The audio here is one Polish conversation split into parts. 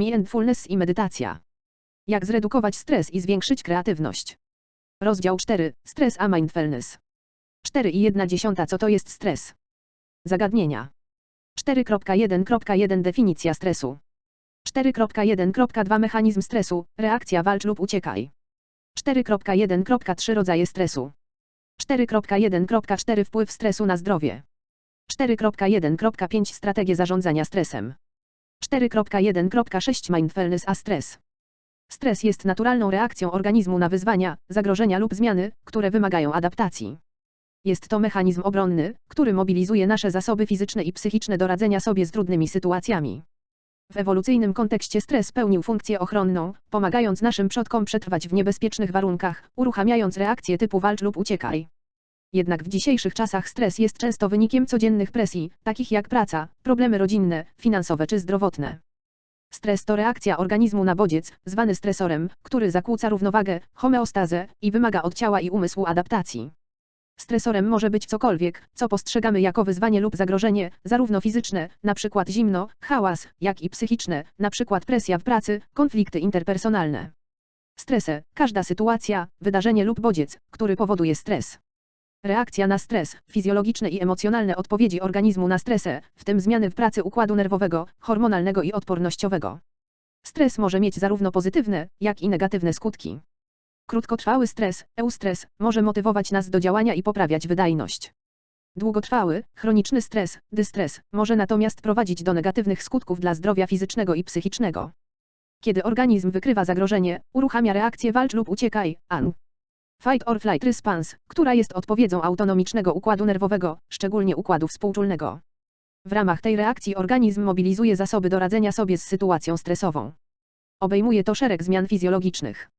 Mindfulness i medytacja. Jak zredukować stres i zwiększyć kreatywność. Rozdział 4. Stres a mindfulness. 4,1 Co to jest stres? Zagadnienia. 4.1.1 Definicja stresu. 4.1.2 Mechanizm stresu, reakcja walcz lub uciekaj. 4.1.3 Rodzaje stresu. 4.1.4 Wpływ stresu na zdrowie. 4.1.5 Strategie zarządzania stresem. 4.1.6 Mindfulness a stres. Stres jest naturalną reakcją organizmu na wyzwania, zagrożenia lub zmiany, które wymagają adaptacji. Jest to mechanizm obronny, który mobilizuje nasze zasoby fizyczne i psychiczne do radzenia sobie z trudnymi sytuacjami. W ewolucyjnym kontekście stres pełnił funkcję ochronną, pomagając naszym przodkom przetrwać w niebezpiecznych warunkach, uruchamiając reakcje typu walcz lub uciekaj. Jednak w dzisiejszych czasach stres jest często wynikiem codziennych presji, takich jak praca, problemy rodzinne, finansowe czy zdrowotne. Stres to reakcja organizmu na bodziec, zwany stresorem, który zakłóca równowagę, homeostazę i wymaga od ciała i umysłu adaptacji. Stresorem może być cokolwiek, co postrzegamy jako wyzwanie lub zagrożenie, zarówno fizyczne, np. zimno, hałas, jak i psychiczne, np. presja w pracy, konflikty interpersonalne. Stresy, każda sytuacja, wydarzenie lub bodziec, który powoduje stres. Reakcja na stres, fizjologiczne i emocjonalne odpowiedzi organizmu na stresy, w tym zmiany w pracy układu nerwowego, hormonalnego i odpornościowego. Stres może mieć zarówno pozytywne, jak i negatywne skutki. Krótkotrwały stres, eustres, może motywować nas do działania i poprawiać wydajność. Długotrwały, chroniczny stres, dystres, może natomiast prowadzić do negatywnych skutków dla zdrowia fizycznego i psychicznego. Kiedy organizm wykrywa zagrożenie, uruchamia reakcję walcz lub uciekaj, AN. Fight or flight response, która jest odpowiedzią autonomicznego układu nerwowego, szczególnie układu współczulnego. W ramach tej reakcji organizm mobilizuje zasoby do radzenia sobie z sytuacją stresową. Obejmuje to szereg zmian fizjologicznych.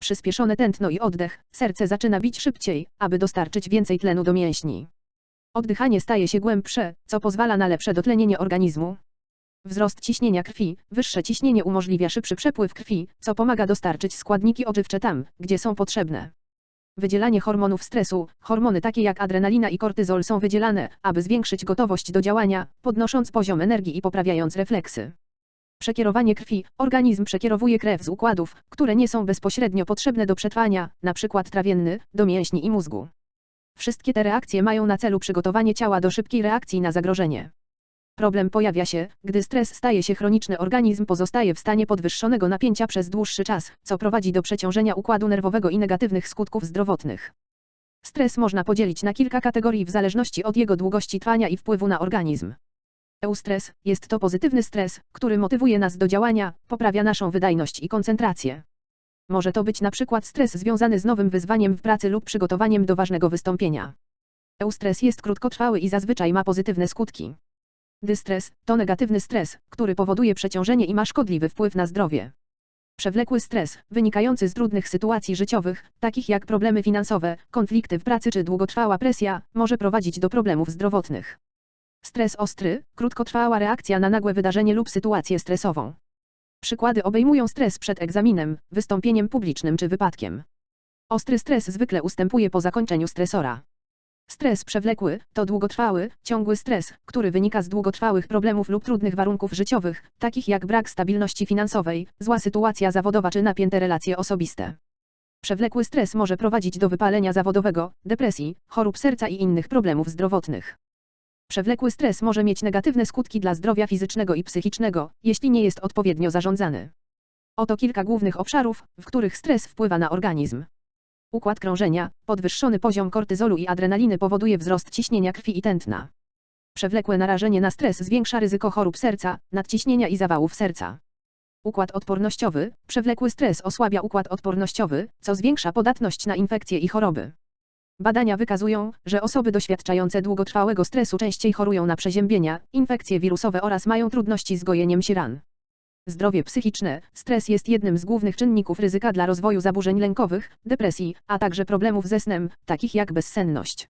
Przyspieszone tętno i oddech, serce zaczyna bić szybciej, aby dostarczyć więcej tlenu do mięśni. Oddychanie staje się głębsze, co pozwala na lepsze dotlenienie organizmu. Wzrost ciśnienia krwi, wyższe ciśnienie umożliwia szybszy przepływ krwi, co pomaga dostarczyć składniki odżywcze tam, gdzie są potrzebne. Wydzielanie hormonów stresu, hormony takie jak adrenalina i kortyzol są wydzielane, aby zwiększyć gotowość do działania, podnosząc poziom energii i poprawiając refleksy. Przekierowanie krwi. Organizm przekierowuje krew z układów, które nie są bezpośrednio potrzebne do przetrwania, np. trawienny, do mięśni i mózgu. Wszystkie te reakcje mają na celu przygotowanie ciała do szybkiej reakcji na zagrożenie. Problem pojawia się, gdy stres staje się chroniczny, organizm pozostaje w stanie podwyższonego napięcia przez dłuższy czas, co prowadzi do przeciążenia układu nerwowego i negatywnych skutków zdrowotnych. Stres można podzielić na kilka kategorii w zależności od jego długości trwania i wpływu na organizm. Eustres jest to pozytywny stres, który motywuje nas do działania, poprawia naszą wydajność i koncentrację. Może to być na przykład stres związany z nowym wyzwaniem w pracy lub przygotowaniem do ważnego wystąpienia. Eustres jest krótkotrwały i zazwyczaj ma pozytywne skutki. Dystres to negatywny stres, który powoduje przeciążenie i ma szkodliwy wpływ na zdrowie. Przewlekły stres, wynikający z trudnych sytuacji życiowych, takich jak problemy finansowe, konflikty w pracy czy długotrwała presja, może prowadzić do problemów zdrowotnych. Stres ostry, krótkotrwała reakcja na nagłe wydarzenie lub sytuację stresową. Przykłady obejmują stres przed egzaminem, wystąpieniem publicznym czy wypadkiem. Ostry stres zwykle ustępuje po zakończeniu stresora. Stres przewlekły to długotrwały, ciągły stres, który wynika z długotrwałych problemów lub trudnych warunków życiowych, takich jak brak stabilności finansowej, zła sytuacja zawodowa czy napięte relacje osobiste. Przewlekły stres może prowadzić do wypalenia zawodowego, depresji, chorób serca i innych problemów zdrowotnych. Przewlekły stres może mieć negatywne skutki dla zdrowia fizycznego i psychicznego, jeśli nie jest odpowiednio zarządzany. Oto kilka głównych obszarów, w których stres wpływa na organizm. Układ krążenia, podwyższony poziom kortyzolu i adrenaliny powoduje wzrost ciśnienia krwi i tętna. Przewlekłe narażenie na stres zwiększa ryzyko chorób serca, nadciśnienia i zawałów serca. Układ odpornościowy, przewlekły stres osłabia układ odpornościowy, co zwiększa podatność na infekcje i choroby. Badania wykazują, że osoby doświadczające długotrwałego stresu częściej chorują na przeziębienia, infekcje wirusowe oraz mają trudności z gojeniem się ran. Zdrowie psychiczne. Stres jest jednym z głównych czynników ryzyka dla rozwoju zaburzeń lękowych, depresji, a także problemów ze snem, takich jak bezsenność.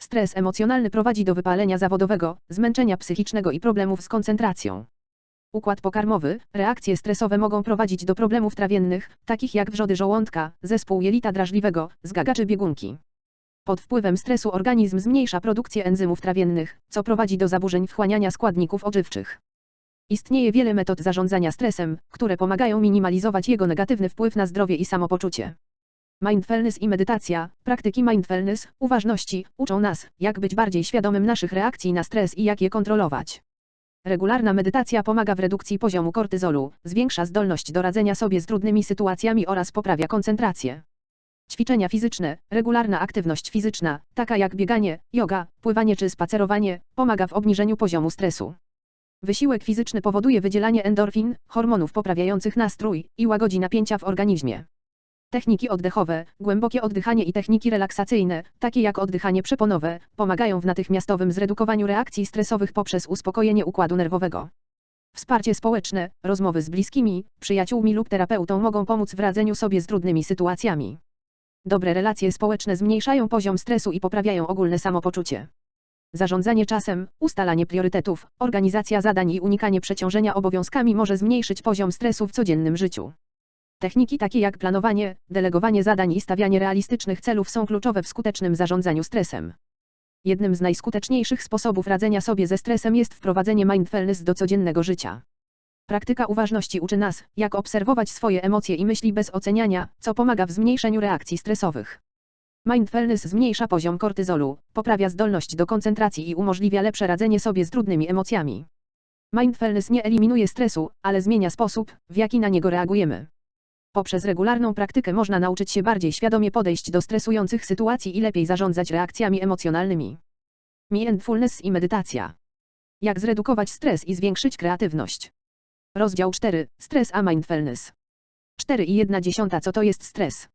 Stres emocjonalny prowadzi do wypalenia zawodowego, zmęczenia psychicznego i problemów z koncentracją. Układ pokarmowy, reakcje stresowe mogą prowadzić do problemów trawiennych, takich jak wrzody żołądka, zespół jelita drażliwego, zgagaczy biegunki. Pod wpływem stresu organizm zmniejsza produkcję enzymów trawiennych, co prowadzi do zaburzeń wchłaniania składników odżywczych. Istnieje wiele metod zarządzania stresem, które pomagają minimalizować jego negatywny wpływ na zdrowie i samopoczucie. Mindfulness i medytacja, praktyki mindfulness, uważności, uczą nas, jak być bardziej świadomym naszych reakcji na stres i jak je kontrolować. Regularna medytacja pomaga w redukcji poziomu kortyzolu, zwiększa zdolność do radzenia sobie z trudnymi sytuacjami oraz poprawia koncentrację. Ćwiczenia fizyczne, regularna aktywność fizyczna, taka jak bieganie, yoga, pływanie czy spacerowanie, pomaga w obniżeniu poziomu stresu. Wysiłek fizyczny powoduje wydzielanie endorfin, hormonów poprawiających nastrój i łagodzi napięcia w organizmie. Techniki oddechowe, głębokie oddychanie i techniki relaksacyjne, takie jak oddychanie przeponowe, pomagają w natychmiastowym zredukowaniu reakcji stresowych poprzez uspokojenie układu nerwowego. Wsparcie społeczne, rozmowy z bliskimi, przyjaciółmi lub terapeutą mogą pomóc w radzeniu sobie z trudnymi sytuacjami. Dobre relacje społeczne zmniejszają poziom stresu i poprawiają ogólne samopoczucie. Zarządzanie czasem, ustalanie priorytetów, organizacja zadań i unikanie przeciążenia obowiązkami może zmniejszyć poziom stresu w codziennym życiu. Techniki takie jak planowanie, delegowanie zadań i stawianie realistycznych celów są kluczowe w skutecznym zarządzaniu stresem. Jednym z najskuteczniejszych sposobów radzenia sobie ze stresem jest wprowadzenie mindfulness do codziennego życia. Praktyka uważności uczy nas, jak obserwować swoje emocje i myśli bez oceniania, co pomaga w zmniejszeniu reakcji stresowych. Mindfulness zmniejsza poziom kortyzolu, poprawia zdolność do koncentracji i umożliwia lepsze radzenie sobie z trudnymi emocjami. Mindfulness nie eliminuje stresu, ale zmienia sposób, w jaki na niego reagujemy. Poprzez regularną praktykę można nauczyć się bardziej świadomie podejść do stresujących sytuacji i lepiej zarządzać reakcjami emocjonalnymi. Mindfulness i medytacja. Jak zredukować stres i zwiększyć kreatywność. Rozdział 4. Stres a mindfulness. 4 i 1 dziesiąta Co to jest stres?